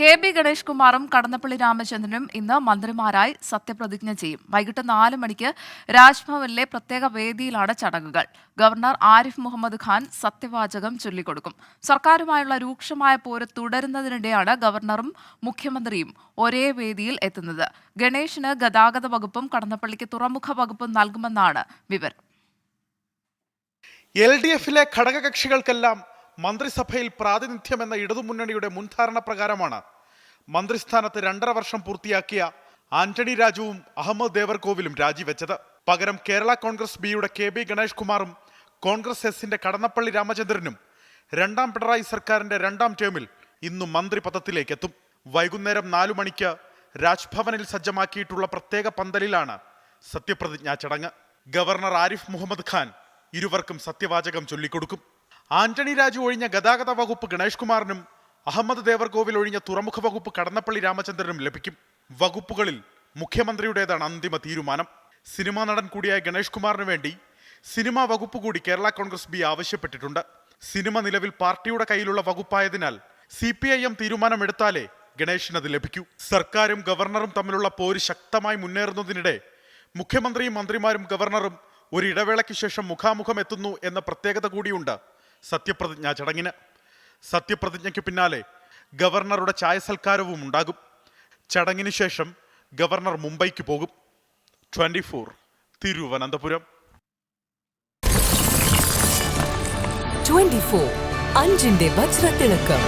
K B Ganesh കുമാറും കടന്നപ്പള്ളി രാമചന്ദ്രനും ഇന്ന് മന്ത്രിമാരായി സത്യപ്രതിജ്ഞ ചെയ്യും. വൈകിട്ട് നാല് മണിക്ക് രാജ്ഭവനിലെ പ്രത്യേക വേദിയിലാണ് ചടങ്ങുകൾ. ഗവർണർ ആരിഫ് മുഹമ്മദ് ഖാൻ സത്യവാചകം ചൊല്ലിക്കൊടുക്കും. സർക്കാരുമായുള്ള രൂക്ഷമായ പോര് തുടരുന്നതിനിടെയാണ് ഗവർണറും മുഖ്യമന്ത്രിയും ഒരേ വേദിയിൽ എത്തുന്നത്. ഗണേഷിന് ഗതാഗത വകുപ്പും കടന്നപ്പള്ളിക്ക് തുറമുഖ വകുപ്പും നൽകുമെന്നാണ് വിവരം. എൽ ഡി എഫിലെ ഘടകകക്ഷികൾക്കെല്ലാം മന്ത്രിസഭയിൽ പ്രാതിനിധ്യമെന്ന ഇടതുമുന്നണിയുടെ മുൻധാരണ പ്രകാരമാണ് മന്ത്രിസ്ഥാനത്ത് രണ്ടര വർഷം പൂർത്തിയാക്കിയ ആന്റണി രാജുവും അഹമ്മദ് ദേവർകോവിലും രാജിവെച്ചത്. പകരം കേരള കോൺഗ്രസ് ബിയുടെ കെ ബി ഗണേഷ് കുമാറും കോൺഗ്രസ് എസിന്റെ കടന്നപ്പള്ളി രാമചന്ദ്രനും രണ്ടാം പിണറായി സർക്കാരിന്റെ രണ്ടാം ടേമിൽ ഇന്നു മന്ത്രി പദത്തിലേക്കെത്തും വൈകുന്നേരം നാലു മണിക്ക് രാജ്ഭവനിൽ സജ്ജമാക്കിയിട്ടുള്ള പ്രത്യേക പന്തലിലാണ് സത്യപ്രതിജ്ഞാ ചടങ്ങ്. ഗവർണർ ആരിഫ് മുഹമ്മദ് ഖാൻ ഇരുവർക്കും സത്യവാചകം ചൊല്ലിക്കൊടുക്കും. ആന്റണി രാജു ഒഴിഞ്ഞ ഗതാഗത വകുപ്പ് ഗണേഷ് കുമാറിനും അഹമ്മദ് ദേവർകോവിൽ ഒഴിഞ്ഞ തുറമുഖ വകുപ്പ് കടന്നപ്പള്ളി രാമചന്ദ്രനും ലഭിക്കും. വകുപ്പുകളിൽ മുഖ്യമന്ത്രിയുടേതാണ് അന്തിമ തീരുമാനം. സിനിമാ നടൻ കൂടിയായ ഗണേഷ് കുമാറിന് വേണ്ടി സിനിമാ വകുപ്പ് കൂടി കേരള കോൺഗ്രസ് ബി ആവശ്യപ്പെട്ടിട്ടുണ്ട്. സിനിമ നിലവിൽ പാർട്ടിയുടെ കയ്യിലുള്ള വകുപ്പായതിനാൽ സി പി ഐ എം തീരുമാനമെടുത്താലേ ഗണേഷിന് അത് ലഭിക്കൂ. സർക്കാരും ഗവർണറും തമ്മിലുള്ള പോര് ശക്തമായി മുന്നേറുന്നതിനിടെ മുഖ്യമന്ത്രിയും മന്ത്രിമാരും ഗവർണറും ഒരു ഇടവേളയ്ക്ക് ശേഷം മുഖാമുഖം എത്തുന്നു എന്ന പ്രത്യേകത കൂടിയുണ്ട് സത്യപ്രതിജ്ഞാ ചടങ്ങിന് സത്യപ്രതിജ്ഞയ്ക്ക് പിന്നാലെ ഗവർണറുടെ ചായ സൽക്കാരവും ഉണ്ടാകും. ചടങ്ങിന് ശേഷം ഗവർണർ മുംബൈക്ക് പോകും. Twenty four Thiruvananthapuram. 24 അഞ്ചിന്റെ വജ്രത്തിളക്കം.